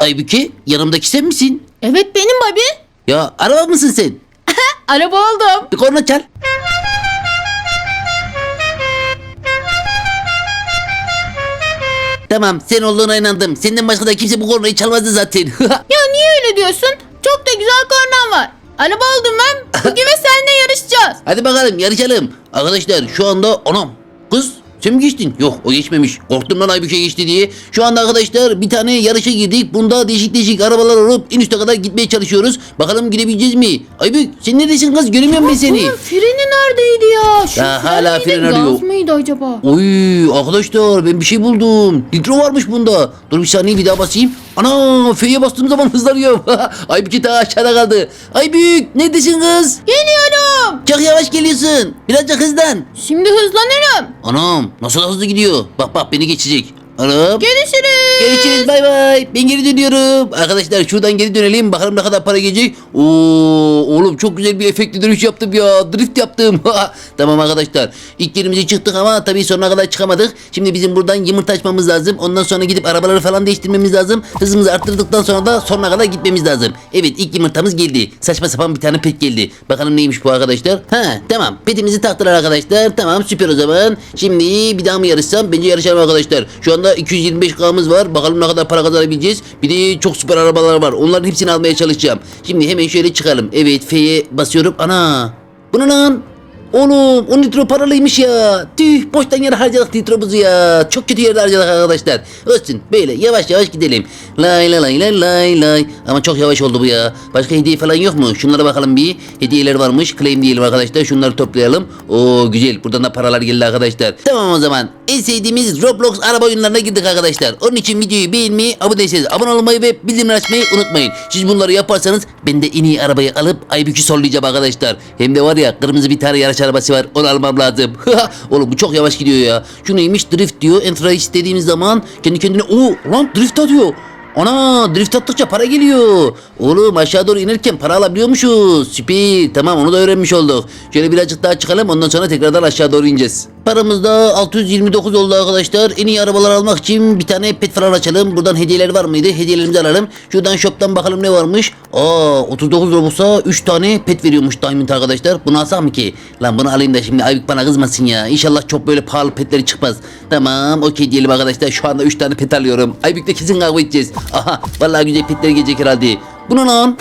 Aybüke yanımdaki sen misin? Evet benim Bobby. Ya araba mısın sen? Araba oldum. Bir korna çal. Tamam sen olduğuna inandım. Senden başka da kimse bu kornayı çalmazdı zaten. Ya niye öyle diyorsun? Çok da güzel kornam var. Araba oldum ben. Bugün ve seninle yarışacağız. Hadi bakalım yarışalım. Arkadaşlar şu anda anam kız sen mi geçtin? Yok o geçmemiş. Korktum lan Aybüke geçti diye. Şu anda arkadaşlar bir tane yarışa girdik. Bunda değişik değişik arabalar olup en üste kadar gitmeye çalışıyoruz. Bakalım gidebileceğiz mi? Aybük sen neredesin kız? Göremiyorum ben seni. Bunun freni neredeydi ya? Şu Ya hala miydi, fren arıyor. Gaz mıydı acaba? Oy arkadaşlar ben bir şey buldum. Nitro varmış bunda. Dur bir saniye bir daha basayım. Ana F'ye bastığım zaman hızlanıyor. Aybük daha aşağıda kaldı. Aybük neredesin kız? Geliyorum. Çok yavaş geliyorsun. Birazcık hızlan. Şimdi hızlanırım. Anam nasıl hızlı gidiyor. Bak bak beni geçecek. Anam. Görüşürüz. Görüşürüz bay bay. Ben geri dönüyorum. Arkadaşlar şuradan geri dönelim. Bakalım ne kadar para gelecek. Oo, oğlum çok güzel bir efektli dönüş yaptım ya. Drift yaptım. tamam arkadaşlar. İlk yerimize çıktık ama tabii sonuna kadar çıkamadık. Şimdi bizim buradan yumurta açmamız lazım. Ondan sonra gidip arabaları falan değiştirmemiz lazım. Hızımızı arttırdıktan sonra da sonuna kadar gitmemiz lazım. Evet ilk yumurtamız geldi. Saçma sapan bir tane pet geldi. Bakalım neymiş bu arkadaşlar. Ha tamam. Petimizi taktılar arkadaşlar. Tamam süper o zaman. Şimdi bir daha mı yarışsam? Bence yarışalım arkadaşlar. Şu anda 225K'mız var. Bakalım ne kadar para kazanabileceğiz. Bir de çok süper arabalar var. Onların hepsini almaya çalışacağım. Şimdi hemen şöyle çıkalım. Evet F'ye basıyorum. Ana. Bu ne lan? Oğlum o nitro paralıymış ya. Tüh boştan yere harcadık nitromuzu ya. Çok kötü yerde harcadık arkadaşlar. Olsun böyle yavaş yavaş gidelim. Lay lay lay lay lay lay. Ama çok yavaş oldu bu ya. Başka hediye falan yok mu? Şunlara bakalım bir. Hediyeler varmış. Claim diyelim arkadaşlar. Şunları toplayalım. Oo güzel. Buradan da paralar geldi arkadaşlar. Tamam o zaman. En sevdiğimiz Roblox araba oyunlarına girdik arkadaşlar. Onun için videoyu beğenmeyi, abone değilseniz abone olmayı ve bildirimleri açmayı unutmayın. Siz bunları yaparsanız ben de en iyi arabayı alıp Aybük'ü sollayacağım arkadaşlar. Hem de var ya kırmızı bir tane yarış arabası var. Onu almam lazım. Oğlum bu çok yavaş gidiyor ya. Şu neymiş? Drift diyor. Enter istediğimiz zaman kendi kendine o lan drift atıyor. Ana drift attıkça para geliyor. Oğlum aşağı doğru inerken para alabiliyormuşuz. Süper. Tamam onu da öğrenmiş olduk. Şöyle birazcık daha çıkalım ondan sonra tekrardan aşağı doğru ineceğiz. Paramız da 629 oldu arkadaşlar. En iyi arabalar almak için bir tane pet falan açalım. Buradan hediyeler var mıydı? Hediyelerimizi alalım. Şuradan shop'tan bakalım ne varmış. Aa 39 Robux'a 3 tane pet veriyormuş Diamond arkadaşlar. Bunu alsam mı ki? Lan bunu alayım da şimdi Aybük bana kızmasın ya. İnşallah çok böyle pahalı petleri çıkmaz. Tamam okey diyelim arkadaşlar. Şu anda 3 tane pet alıyorum. Aybük'le kesin kavga edeceğiz. Aha vallahi güzel petler gelecek herhalde. Bu ne lan?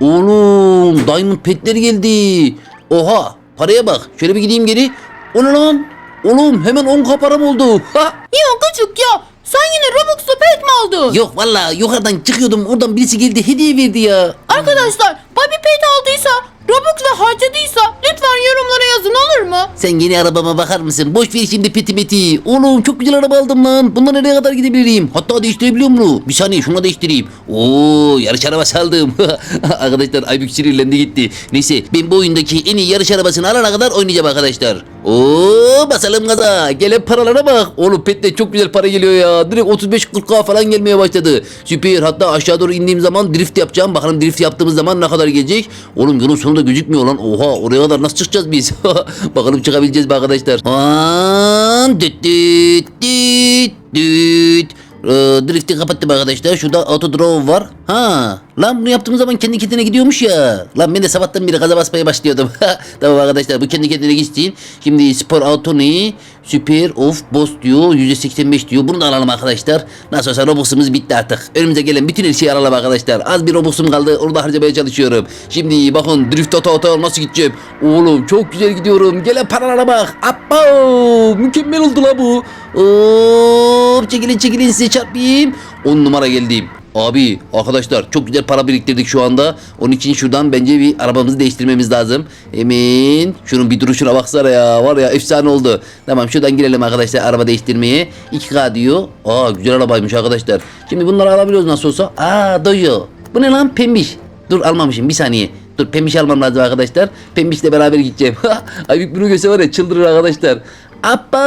Oğlum Diamond petleri geldi. Oha paraya bak. Şöyle bir gideyim geri. O ne lan? Oğlum hemen 10 param oldu. Ha! Ya gıcık ya. Sen yine Robux'la pet mi aldın? Yok valla yukarıdan çıkıyordum oradan birisi geldi hediye verdi ya. Arkadaşlar Bobby pet aldıysa Robux'la harcadıysa lütfen yorumlara yazın olur mu? Sen yeni arabama bakar mısın? Boş ver şimdi peti meti. Oğlum çok güzel araba aldım lan. Bundan nereye kadar gidebilirim? Hatta değiştirebiliyor mu? Bir saniye şunu değiştireyim. Oo yarış arabası aldım. arkadaşlar Aybük sinirlendi gitti. Neyse ben bu oyundaki en iyi yarış arabasını alana kadar oynayacağım arkadaşlar. Oo basalım gaza. Gelen paralara bak. Oğlum pette çok güzel para geliyor ya. Direkt 35-40k falan gelmeye başladı. Süper. Hatta aşağı doğru indiğim zaman drift yapacağım. Bakalım drift yaptığımız zaman ne kadar gelecek. Oğlum yolun sonunda gözükmüyor lan. Oha oraya kadar nasıl çıkacağız biz? Bakalım çıkabileceğiz mi arkadaşlar? An düt düt düt düt. Ee, Drift'i kapattım arkadaşlar. Şurada auto draw var. Ha, lan bunu yaptığım zaman kendi kendine gidiyormuş ya. Lan ben de sabahtan beri gaza basmaya başlıyordum. tamam arkadaşlar bu kendi kendine gitsin. Şimdi spor auto ne? Süper of boss diyor. %85 diyor. Bunu da alalım arkadaşlar. Nasıl olsa Robux'umuz bitti artık. Önümüze gelen bütün her şeyi alalım arkadaşlar. Az bir Robux'um kaldı. Onu da harcamaya çalışıyorum. Şimdi bakın drift auto auto nasıl gideceğim. Oğlum çok güzel gidiyorum. Gelen paralara bak. Abba! Mükemmel oldu la bu. Hop çekilin çekilin size çarpayım. 10 numara geldim. Abi arkadaşlar çok güzel para biriktirdik şu anda. Onun için şuradan bence bir arabamızı değiştirmemiz lazım. Emin. Şunun bir duruşuna baksana ya. Var ya efsane oldu. Tamam şuradan girelim arkadaşlar araba değiştirmeye. 2K diyor. Aa güzel arabaymış arkadaşlar. Şimdi bunları alabiliyoruz nasıl olsa. Aa doyuyor. Bu ne lan pembiş. Dur almamışım bir saniye. Dur pembiş almam lazım arkadaşlar. Pembişle beraber gideceğim. Aybük bunu görse var ya çıldırır arkadaşlar. Abba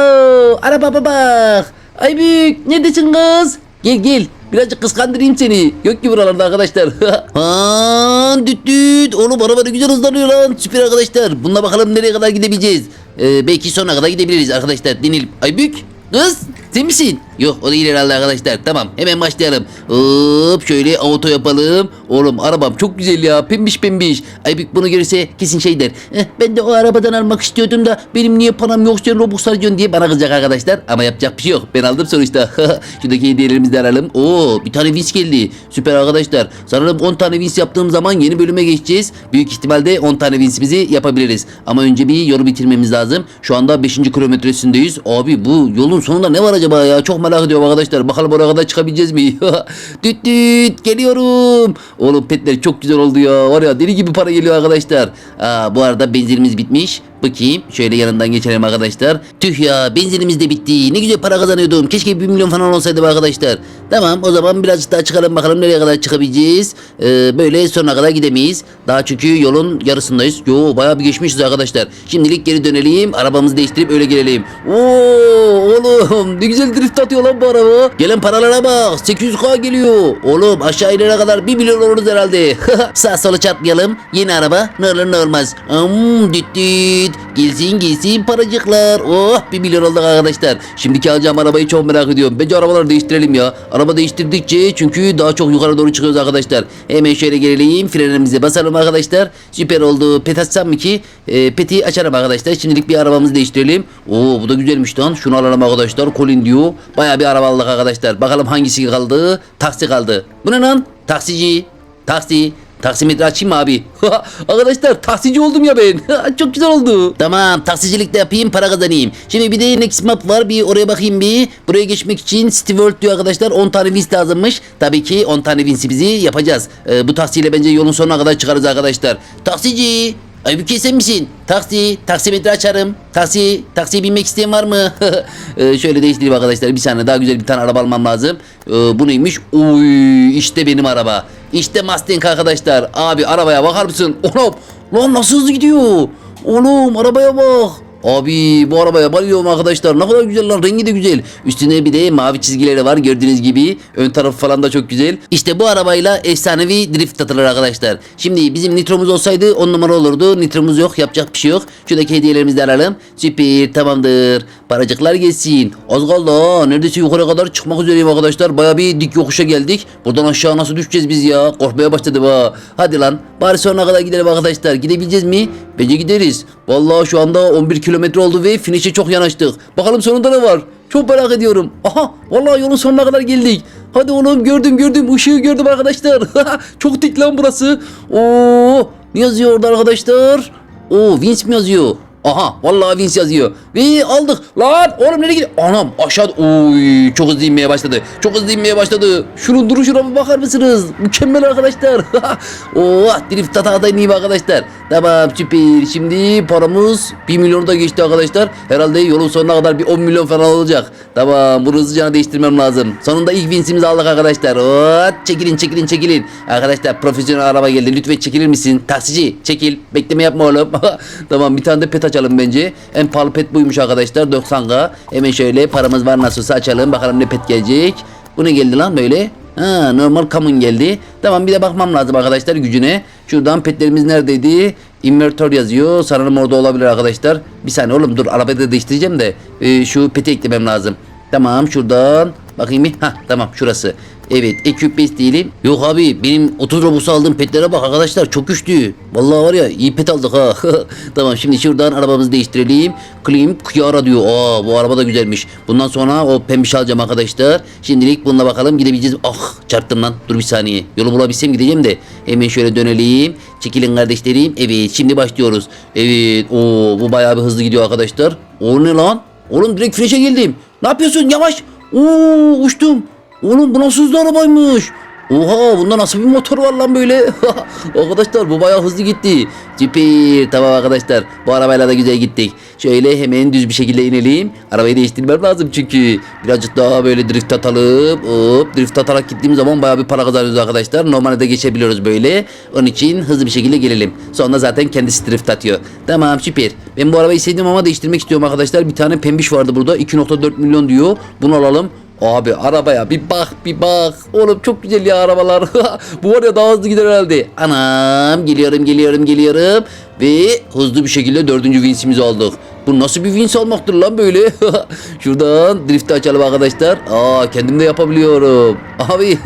arabama bak. Aybük neredesin kız? Gel gel. Birazcık kıskandırayım seni. Yok ki buralarda arkadaşlar. Haan düt düt. Oğlum araba ne güzel hızlanıyor lan. Süper arkadaşlar. Bununla bakalım nereye kadar gidebileceğiz. Ee, belki sonuna kadar gidebiliriz arkadaşlar. Deneyelim. Aybük. Kız sen misin? Yok o değil herhalde arkadaşlar. Tamam hemen başlayalım. Hop şöyle auto yapalım. Oğlum arabam çok güzel ya. Pembiş pembiş. Aybük bunu görürse kesin şey der. "Eh, ben de o arabadan almak istiyordum da benim niye param yok sen Robux harcıyorsun diye bana kızacak arkadaşlar. Ama yapacak bir şey yok. Ben aldım sonuçta. Şuradaki hediyelerimizi de alalım. Oo bir tane wins geldi. Süper arkadaşlar. Sanırım 10 tane wins yaptığım zaman yeni bölüme geçeceğiz. Büyük ihtimalle 10 tane winsimizi yapabiliriz. Ama önce bir yolu bitirmemiz lazım. Şu anda 5. kilometresindeyiz. Abi bu yolun sonunda ne var acaba ya? Çok merak ediyorum arkadaşlar. Bakalım oraya kadar çıkabileceğiz mi? düt düt geliyorum. Oğlum petler çok güzel oldu ya. Var ya deli gibi para geliyor arkadaşlar. Aa, bu arada benzinimiz bitmiş. Bakayım şöyle yanından geçelim arkadaşlar. Tüh ya benzinimiz de bitti. Ne güzel para kazanıyordum. Keşke 1 milyon falan olsaydı arkadaşlar. Tamam o zaman birazcık daha çıkalım bakalım nereye kadar çıkabileceğiz. Ee, böyle sonuna kadar gidemeyiz. Daha çünkü yolun yarısındayız. Yo bayağı bir geçmişiz arkadaşlar. Şimdilik geri dönelim. Arabamızı değiştirip öyle gelelim. Oo oğlum ne güzel drift atıyor lan bu araba. Gelen paralara bak. 800k geliyor. Oğlum aşağı inene kadar 1 milyon oluruz herhalde. Sağ sola çarpmayalım. Yeni araba ne olur ne olmaz. Hmm, düt düt. Gelsin gelsin paracıklar. Oh 1 milyon olduk arkadaşlar. Şimdiki alacağım arabayı çok merak ediyorum. Bence arabaları değiştirelim ya. Araba değiştirdikçe çünkü daha çok yukarı doğru çıkıyoruz arkadaşlar. Hemen şöyle gelelim. Frenimize basalım arkadaşlar. Süper oldu. Pet açsam mı ki? Ee, peti açarım arkadaşlar. Şimdilik bir arabamızı değiştirelim. Oo bu da güzelmiş lan. Şunu alalım arkadaşlar. Colin diyor. Baya bir araba aldık arkadaşlar. Bakalım hangisi kaldı? Taksi kaldı. Bu ne lan? Taksici. Taksi. Taksimetre açayım mı abi? Arkadaşlar taksici oldum ya ben. Çok güzel oldu. Tamam taksicilik de yapayım para kazanayım. Şimdi bir de next map var bir oraya bakayım bir. Buraya geçmek için City World diyor arkadaşlar 10 tane wins lazımmış. Tabii ki 10 tane wins'i bizi yapacağız. Ee, bu taksiyle bence yolun sonuna kadar çıkarız arkadaşlar. Taksici. Aybüke sen misin? Taksi, taksimetre açarım. Taksi, taksiye binmek isteyen var mı? Ee, şöyle değiştireyim arkadaşlar. Bir saniye daha güzel bir tane araba almam lazım. Ee, bu neymiş? Uy, işte benim araba. İşte Mustang arkadaşlar. Abi arabaya bakar mısın? Oğlum, lan nasıl hızlı gidiyor? Oğlum arabaya bak. Abi bu arabaya bayılıyorum arkadaşlar. Ne kadar güzel lan. Rengi de güzel. Üstüne bir de mavi çizgileri var gördüğünüz gibi. Ön tarafı falan da çok güzel. İşte bu arabayla efsanevi drift atılır arkadaşlar. Şimdi bizim nitromuz olsaydı 10 numara olurdu. Nitromuz yok. Yapacak bir şey yok. Şuradaki hediyelerimizi alalım. Süper tamamdır. Paracıklar gelsin. Az kaldı. Neredeyse yukarı kadar çıkmak üzereyim arkadaşlar. Baya bir dik yokuşa geldik. Buradan aşağı nasıl düşeceğiz biz ya? Korkmaya başladım ha. Hadi lan. Bari sonuna kadar gidelim arkadaşlar. Gidebileceğiz mi? Bence gideriz. Vallahi şu anda 11 kilometre oldu ve finish'e çok yanaştık. Bakalım sonunda ne var? Çok merak ediyorum. Aha vallahi yolun sonuna kadar geldik. Hadi oğlum gördüm gördüm ışığı gördüm arkadaşlar. çok dik lan burası. Oo ne yazıyor orada arkadaşlar? Oo Vince mi yazıyor? Aha vallahi Vince yazıyor. Ve aldık. Lan oğlum nereye gidiyor? Anam aşağı oy çok hızlı inmeye başladı. Çok hızlı inmeye başladı. Şunun duruşuna bir bakar mısınız? Mükemmel arkadaşlar. oh drift hata ineyim arkadaşlar. Tamam süper. Şimdi paramız 1 milyonu da geçti arkadaşlar. Herhalde yolun sonuna kadar bir 10 milyon falan olacak. Tamam bunu hızlıca değiştirmem lazım. Sonunda ilk vinsimizi aldık arkadaşlar. Hop, çekilin çekilin çekilin. Arkadaşlar profesyonel araba geldi. Lütfen çekilir misin? Taksici çekil. Bekleme yapma oğlum. tamam bir tane de pet açalım bence. En pahalı pet buymuş arkadaşlar 90k. Hemen şöyle paramız var nasılsa açalım. Bakalım ne pet gelecek. Bu ne geldi lan böyle? Ha, normal common geldi. Tamam bir de bakmam lazım arkadaşlar gücüne. Şuradan petlerimiz neredeydi? Inverter yazıyor. Sanırım orada olabilir arkadaşlar. Bir saniye oğlum dur arabayı da değiştireceğim de e, şu peti eklemem lazım. Tamam şuradan bakayım bir. Ha tamam şurası. Evet ekip base diyelim. Yok abi benim 30 Robux aldığım petlere bak arkadaşlar çok güçlü. Vallahi var ya iyi pet aldık ha. tamam şimdi şuradan arabamızı değiştirelim. Klim Kiara diyor. Aa bu araba da güzelmiş. Bundan sonra o pembiş alacağım arkadaşlar. Şimdilik bununla bakalım gidebileceğiz. Ah çarptım lan. Dur bir saniye. Yolu bulabilsem gideceğim de. Hemen şöyle dönelim. Çekilin kardeşlerim. Evet şimdi başlıyoruz. Evet. Oo bu bayağı bir hızlı gidiyor arkadaşlar. O ne lan? Oğlum direkt fresh'e geldim. Ne yapıyorsun? Yavaş. Oo uçtum. Oğlum bu nasıl hızlı arabaymış? Oha bunda nasıl bir motor var lan böyle? arkadaşlar bu bayağı hızlı gitti. Süper tamam arkadaşlar bu arabayla da güzel gittik. Şöyle hemen düz bir şekilde inelim. Arabayı değiştirmem lazım çünkü. Birazcık daha böyle drift atalım. Hop drift atarak gittiğim zaman bayağı bir para kazanıyoruz arkadaşlar. Normalde de geçebiliyoruz böyle. Onun için hızlı bir şekilde gelelim. Sonra zaten kendisi drift atıyor. Tamam süper. Ben bu arabayı sevdim ama değiştirmek istiyorum arkadaşlar. Bir tane pembiş vardı burada. 2.4 milyon diyor. Bunu alalım. Abi arabaya bir bak bir bak. Oğlum çok güzel ya arabalar. Bu var ya daha hızlı gider herhalde. Anam geliyorum geliyorum geliyorum. Ve hızlı bir şekilde dördüncü vinsimizi aldık. Bu nasıl bir wins almaktır lan böyle? Şuradan drift açalım arkadaşlar. Aa kendim de yapabiliyorum. Abi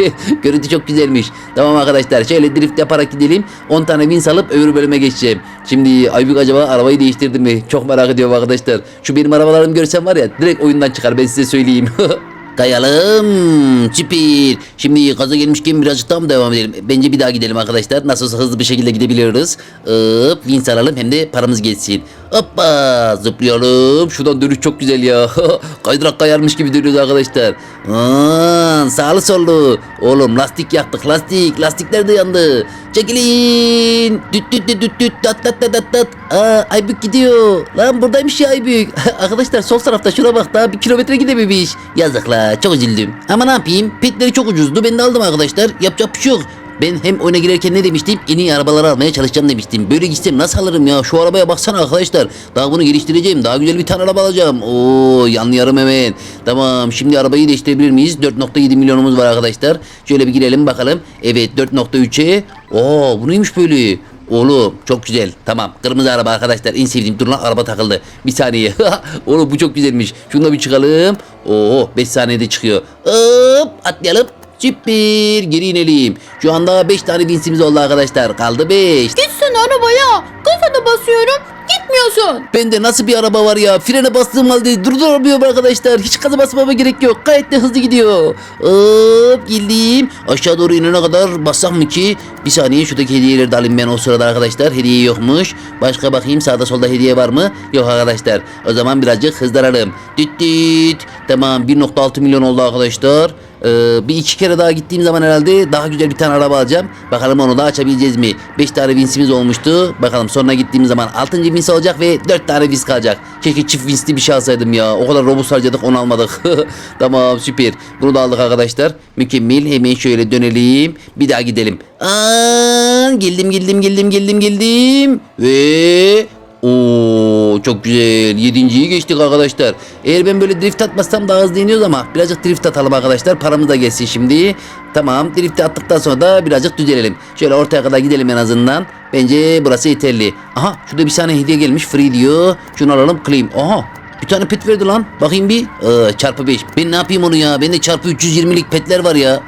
görüntü çok güzelmiş. Tamam arkadaşlar şöyle drift yaparak gidelim. 10 tane wins alıp öbür bölüme geçeceğim. Şimdi Aybük acaba arabayı değiştirdi mi? Çok merak ediyorum arkadaşlar. Şu benim arabalarımı görsem var ya direkt oyundan çıkar ben size söyleyeyim. Kayalım. Çipir. Şimdi gaza gelmişken birazcık daha mı devam edelim? Bence bir daha gidelim arkadaşlar. Nasıl olsa hızlı bir şekilde gidebiliyoruz. Hop. Wins alalım hem de paramız geçsin. Hoppa. Zıplayalım. Şuradan dönüş çok güzel ya. Kaydırak kayarmış gibi dönüyoruz arkadaşlar. Aa, sağlı sollu. Oğlum lastik yaktık lastik. Lastikler de yandı. Çekilin. Düt düt düt düt düt tat tat tat tat tat. Aa, Aybük gidiyor. Lan buradaymış ya Aybük. Arkadaşlar sol tarafta şuna bak daha bir kilometre gidememiş. Yazık la çok üzüldüm. Ama ne yapayım petleri çok ucuzdu ben de aldım arkadaşlar. Yapacak bir şey yok. Ben hem oyuna girerken ne demiştim? En iyi arabaları almaya çalışacağım demiştim. Böyle gitsem nasıl alırım ya? Şu arabaya baksana arkadaşlar. Daha bunu geliştireceğim. Daha güzel bir tane araba alacağım. Oo yanlıyorum hemen. Tamam şimdi arabayı değiştirebilir miyiz? 4.7 milyonumuz var arkadaşlar. Şöyle bir girelim bakalım. Evet 4.3'e. Oo bu neymiş böyle? Oğlum çok güzel. Tamam. Kırmızı araba arkadaşlar. En sevdiğim. Dur lan araba takıldı. Bir saniye. Oğlum bu çok güzelmiş. Şununla bir çıkalım. Oo 5 saniyede çıkıyor. Hop atlayalım. Süper. Geri inelim. Şu anda 5 tane vinsimiz oldu arkadaşlar. Kaldı 5. Gitsene arabaya. Gaza da basıyorum. Gitmiyorsun. Bende nasıl bir araba var ya? Frene bastığım halde durduramıyorum arkadaşlar. Hiç gaza basmama gerek yok. Gayet de hızlı gidiyor. Hop geldim. Aşağı doğru inene kadar bassam mı ki? Bir saniye şuradaki hediyeleri de alayım ben o sırada arkadaşlar. Hediye yokmuş. Başka bakayım sağda solda hediye var mı? Yok arkadaşlar. O zaman birazcık hızlanalım. Düt düt. Tamam 1.6 milyon oldu arkadaşlar. Ee, bir iki kere daha gittiğim zaman herhalde daha güzel bir tane araba alacağım. Bakalım onu da açabileceğiz mi? 5 tane vinsimiz olmuştu. Bakalım sonra gittiğimiz zaman 6. vins olacak ve 4 tane vins kalacak. Keşke çift vinsli bir şey alsaydım ya. O kadar robot harcadık onu almadık. tamam süper. Bunu da aldık arkadaşlar. Mükemmel. Hemen şöyle dönelim. Bir daha gidelim. Aa, geldim geldim geldim geldim geldim. Ve Oo çok güzel. Yedinciyi geçtik arkadaşlar. Eğer ben böyle drift atmazsam daha hızlı iniyoruz ama birazcık drift atalım arkadaşlar. Paramız da gelsin şimdi. Tamam drift attıktan sonra da birazcık düzelelim. Şöyle ortaya kadar gidelim en azından. Bence burası yeterli. Aha şurada bir tane hediye gelmiş free diyor. Şunu alalım claim. Aha bir tane pet verdi lan. Bakayım bir. Aa, çarpı 5. Ben ne yapayım onu ya? Bende çarpı 320'lik petler var ya.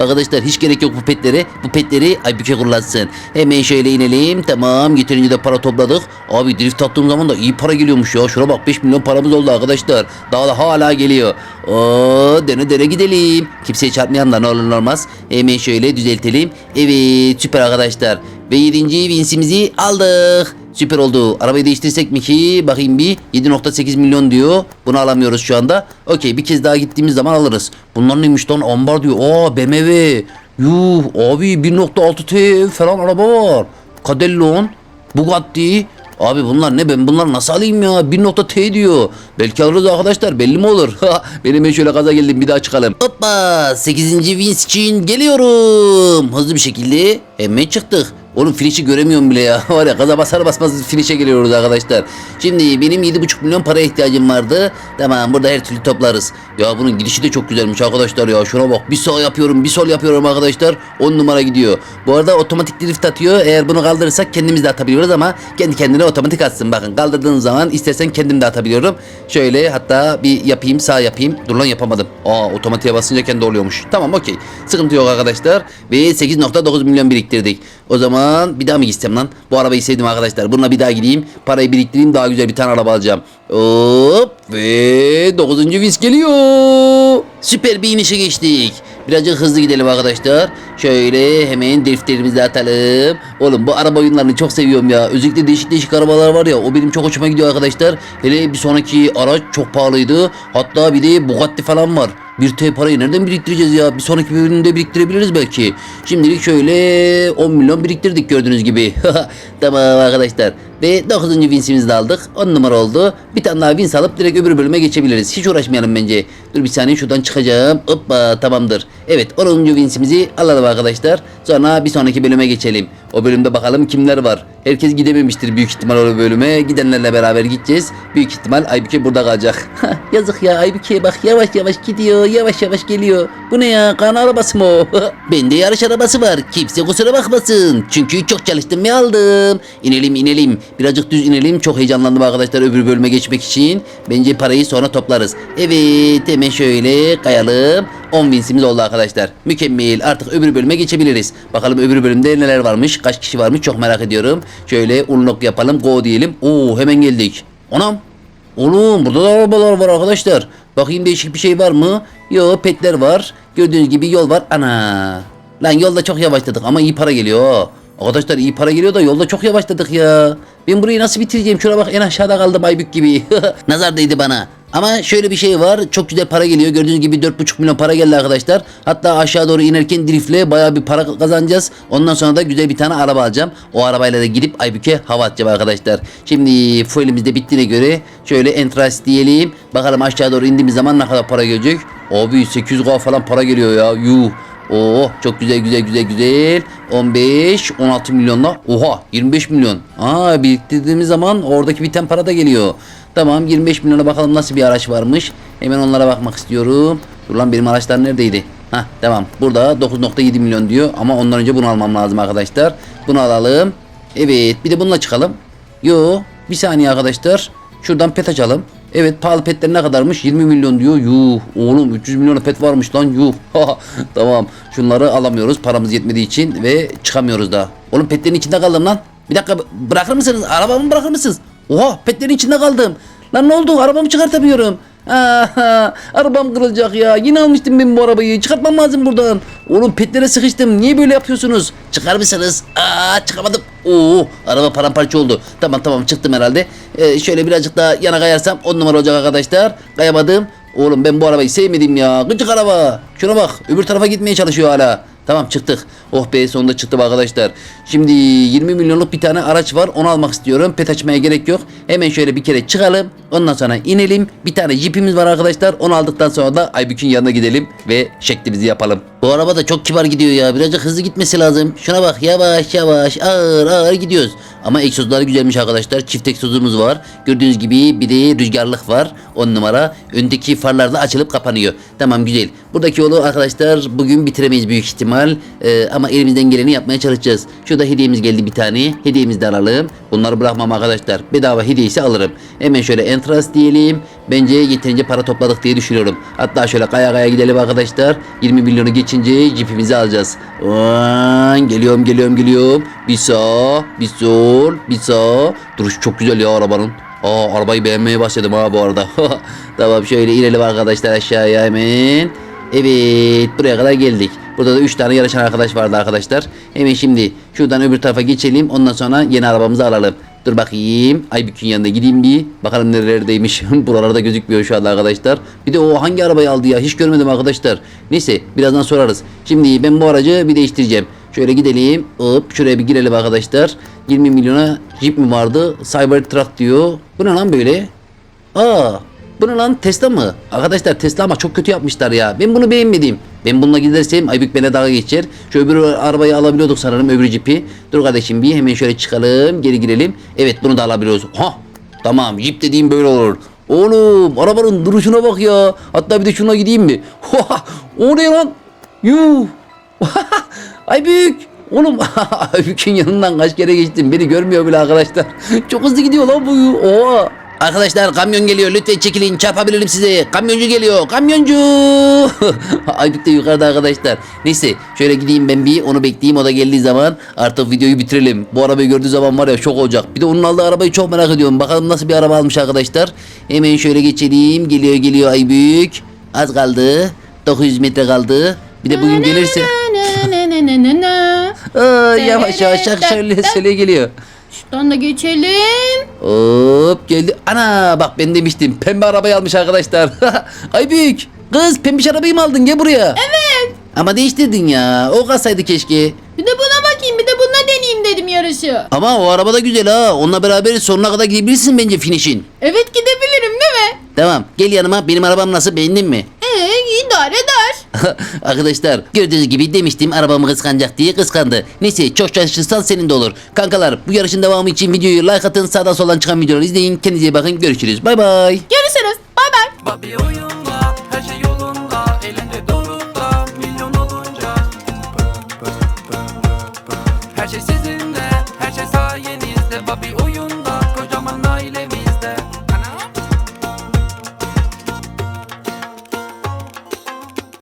Arkadaşlar hiç gerek yok bu petlere. Bu petleri Aybüke kullansın. Hemen şöyle inelim. Tamam. Yeterince de para topladık. Abi drift attığım zaman da iyi para geliyormuş ya. Şuna bak 5 milyon paramız oldu arkadaşlar. Daha da hala geliyor. Oo, dene dene gidelim. Kimseye çarpmayan da ne olur ne olmaz. Hemen şöyle düzeltelim. Evet süper arkadaşlar. Ve 7. vinsimizi aldık. Süper oldu. Arabayı değiştirsek mi ki? Bakayım bir. 7.8 milyon diyor. Bunu alamıyoruz şu anda. Okey bir kez daha gittiğimiz zaman alırız. Bunlar neymiş lan? Ambar diyor. Aa BMW. Yuh abi 1.6 T falan araba var. Cadillon. Bugatti. Abi bunlar ne ben bunlar nasıl alayım ya 1.T diyor. Belki alırız arkadaşlar belli mi olur? Benim ben şöyle gaza geldim bir daha çıkalım. Hoppa 8. Vince için geliyorum. Hızlı bir şekilde hemen çıktık. Oğlum finişi göremiyorum bile ya. Var ya gaza basar basmaz finişe geliyoruz arkadaşlar. Şimdi benim 7,5 milyon para ihtiyacım vardı. Tamam burada her türlü toplarız. Ya bunun gidişi de çok güzelmiş arkadaşlar ya. Şuna bak bir sağ yapıyorum bir sol yapıyorum arkadaşlar. 10 numara gidiyor. Bu arada otomatik drift atıyor. Eğer bunu kaldırırsak kendimiz de atabiliyoruz ama kendi kendine otomatik atsın. Bakın kaldırdığın zaman istersen kendim de atabiliyorum. Şöyle hatta bir yapayım sağ yapayım. Dur lan yapamadım. Aa otomatiğe basınca kendi oluyormuş. Tamam okey. Sıkıntı yok arkadaşlar. Ve 8.9 milyon biriktirdik. O zaman bir daha mı gitsem lan? Bu arabayı sevdim arkadaşlar. Bununla bir daha gideyim. Parayı biriktireyim daha güzel bir tane araba alacağım. Hop ve 9. vis geliyor. Süper bir inişe geçtik. Birazcık hızlı gidelim arkadaşlar. Şöyle hemen driftlerimizi atalım. Oğlum bu araba oyunlarını çok seviyorum ya. Özellikle değişik değişik arabalar var ya. O benim çok hoşuma gidiyor arkadaşlar. Hele bir sonraki araç çok pahalıydı. Hatta bir de Bugatti falan var. Bir T parayı nereden biriktireceğiz ya? Bir sonraki bölümde biriktirebiliriz belki. Şimdilik şöyle 10 milyon biriktirdik gördüğünüz gibi. tamam arkadaşlar. Ve 9. vinsimizi de aldık. 10 numara oldu. Bir tane daha vins alıp direkt öbür bölüme geçebiliriz. Hiç uğraşmayalım bence. Dur bir saniye şuradan çıkacağım. Hoppa tamamdır. Evet 10. winsimizi alalım arkadaşlar. Sonra bir sonraki bölüme geçelim. O bölümde bakalım kimler var. Herkes gidememiştir büyük ihtimal o bölüme. Gidenlerle beraber gideceğiz. Büyük ihtimal Aybüke burada kalacak. Yazık ya Aybüke bak yavaş yavaş gidiyor. Yavaş yavaş geliyor. Bu ne ya? Kan arabası mı o? Bende yarış arabası var. Kimse kusura bakmasın. Çünkü çok çalıştım ve aldım. İnelim inelim. Birazcık düz inelim. Çok heyecanlandım arkadaşlar öbür bölüme geçmek için. Bence parayı sonra toplarız. Evet hemen şöyle kayalım. 10 winsimiz oldu arkadaşlar. Mükemmel. Artık öbür bölüme geçebiliriz. Bakalım öbür bölümde neler varmış. Kaç kişi varmış çok merak ediyorum. Şöyle unlock yapalım. Go diyelim. Oo hemen geldik. Anam. Oğlum burada da arabalar var arkadaşlar. Bakayım değişik bir şey var mı? Yo petler var. Gördüğünüz gibi yol var. Ana. Lan yolda çok yavaşladık ama iyi para geliyor. Arkadaşlar iyi para geliyor da yolda çok yavaşladık ya. Ben burayı nasıl bitireceğim? Şuna bak en aşağıda kaldım Aybük gibi. Nazar değdi bana. Ama şöyle bir şey var. Çok güzel para geliyor. Gördüğünüz gibi 4,5 milyon para geldi arkadaşlar. Hatta aşağı doğru inerken driftle bayağı bir para kazanacağız. Ondan sonra da güzel bir tane araba alacağım. O arabayla da gidip Aybük'e hava atacağım arkadaşlar. Şimdi fuelimiz de bittiğine göre şöyle entrance diyelim. Bakalım aşağı doğru indiğimiz zaman ne kadar para gelecek. Abi 800k falan para geliyor ya. Yuh. Oo çok güzel güzel güzel güzel. 15 16 milyonla. Oha 25 milyon. Aa biriktirdiğimiz zaman oradaki biten para da geliyor. Tamam 25 milyona bakalım nasıl bir araç varmış. Hemen onlara bakmak istiyorum. Dur lan benim araçlar neredeydi? Hah tamam. Burada 9.7 milyon diyor ama ondan önce bunu almam lazım arkadaşlar. Bunu alalım. Evet bir de bununla çıkalım. Yo bir saniye arkadaşlar. Şuradan pet açalım. Evet pahalı petler ne kadarmış? 20 milyon diyor. Yuh oğlum 300 milyon pet varmış lan yuh. tamam şunları alamıyoruz paramız yetmediği için ve çıkamıyoruz da. Oğlum petlerin içinde kaldım lan. Bir dakika bırakır mısınız? Arabamı bırakır mısınız? Oha petlerin içinde kaldım. Lan ne oldu? Arabamı çıkartamıyorum. Aha, arabam kırılacak ya. Yine almıştım ben bu arabayı. Çıkartmam lazım buradan. Oğlum petlere sıkıştım. Niye böyle yapıyorsunuz? Çıkar mısınız? Aa çıkamadım. Oo araba paramparça oldu. Tamam tamam çıktım herhalde. Ee, şöyle birazcık daha yana kayarsam 10 numara olacak arkadaşlar. Kayamadım. Oğlum ben bu arabayı sevmedim ya. Gıcık araba. Şuna bak. Öbür tarafa gitmeye çalışıyor hala. Tamam çıktık. Oh be sonunda çıktım arkadaşlar. Şimdi 20 milyonluk bir tane araç var. Onu almak istiyorum. Pet açmaya gerek yok. Hemen şöyle bir kere çıkalım. Ondan sonra inelim. Bir tane jipimiz var arkadaşlar. Onu aldıktan sonra da Aybük'ün yanına gidelim ve şeklimizi yapalım. Bu araba da çok kibar gidiyor ya. Birazcık hızlı gitmesi lazım. Şuna bak yavaş yavaş ağır ağır gidiyoruz. Ama egzozları güzelmiş arkadaşlar. Çift egzozumuz var. Gördüğünüz gibi bir de rüzgarlık var. 10 numara. Öndeki farlar da açılıp kapanıyor. Tamam güzel. Buradaki yolu arkadaşlar bugün bitiremeyiz büyük ihtimal. Ee, ama elimizden geleni yapmaya çalışacağız. Şurada hediyemiz geldi bir tane. Hediyemizi de alalım. Bunları bırakmam arkadaşlar. Bedava hediyesi alırım. Hemen şöyle entrance diyelim. Bence yeterince para topladık diye düşünüyorum. Hatta şöyle kaya kaya gidelim arkadaşlar. 20 milyonu geçince cipimizi alacağız. Vaan, geliyorum geliyorum geliyorum. Bir sağ, bir sol, bir sağ. Duruş çok güzel ya arabanın. Aa arabayı beğenmeye başladım ha bu arada. tamam şöyle inelim arkadaşlar aşağıya hemen. Evet buraya kadar geldik. Burada da 3 tane yarışan arkadaş vardı arkadaşlar. Hemen şimdi şuradan öbür tarafa geçelim. Ondan sonra yeni arabamızı alalım. Dur bakayım. Aybük'ün yanına gideyim bir. Bakalım nerelerdeymiş. Buralarda gözükmüyor şu anda arkadaşlar. Bir de o hangi arabayı aldı ya? Hiç görmedim arkadaşlar. Neyse birazdan sorarız. Şimdi ben bu aracı bir değiştireceğim. Şöyle gidelim. Hop şuraya bir girelim arkadaşlar. 20 milyona Jeep mi vardı? Cybertruck diyor. Bu ne lan böyle? Aa, bu lan Tesla mı? Arkadaşlar Tesla ama çok kötü yapmışlar ya. Ben bunu beğenmedim. Ben bununla gidersem Aybük bana dalga geçer. Şu öbür arabayı alabiliyorduk sanırım öbür cipi. Dur kardeşim bir hemen şöyle çıkalım geri girelim. Evet bunu da alabiliyoruz. Ha tamam jip dediğim böyle olur. Oğlum arabanın duruşuna bak ya. Hatta bir de şuna gideyim mi? o ne lan? Yuh. Aybük. Oğlum Aybük'ün yanından kaç kere geçtim. Beni görmüyor bile arkadaşlar. Çok hızlı gidiyor lan bu. Oha. Arkadaşlar kamyon geliyor lütfen çekilin çarpabilirim size. Kamyoncu geliyor kamyoncu. Aybük de yukarıda arkadaşlar. Neyse şöyle gideyim ben bir onu bekleyeyim o da geldiği zaman artık videoyu bitirelim. Bu arabayı gördüğü zaman var ya şok olacak. Bir de onun aldığı arabayı çok merak ediyorum. Bakalım nasıl bir araba almış arkadaşlar. Hemen şöyle geçelim. Geliyor geliyor Aybük. Az kaldı. 900 metre kaldı. Bir de bugün gelirse... Aa, yavaş yavaş şarkı söyle söyle geliyor. Şuradan da geçelim. Hop geldi. Ana bak ben demiştim. Pembe arabayı almış arkadaşlar. Ay büyük. Kız pembiş arabayı mı aldın? Gel buraya. Evet. Ama değiştirdin ya. O kalsaydı keşke. Bir de buna bakayım bir de bununla deneyeyim dedim yarışı. Ama o araba da güzel ha. Onunla beraber sonuna kadar gidebilirsin bence finish'in. Evet gidebilirim değil mi? Tamam gel yanıma. Benim arabam nasıl beğendin mi? Arkadaşlar gördüğünüz gibi demiştim arabamı kıskanacak diye kıskandı. Neyse çok çalışırsan senin de olur. Kankalar bu yarışın devamı için videoyu like atın sağdan soldan çıkan videoları izleyin. Kendinize iyi bakın görüşürüz. Bay bay. Görüşürüz. Bay bay.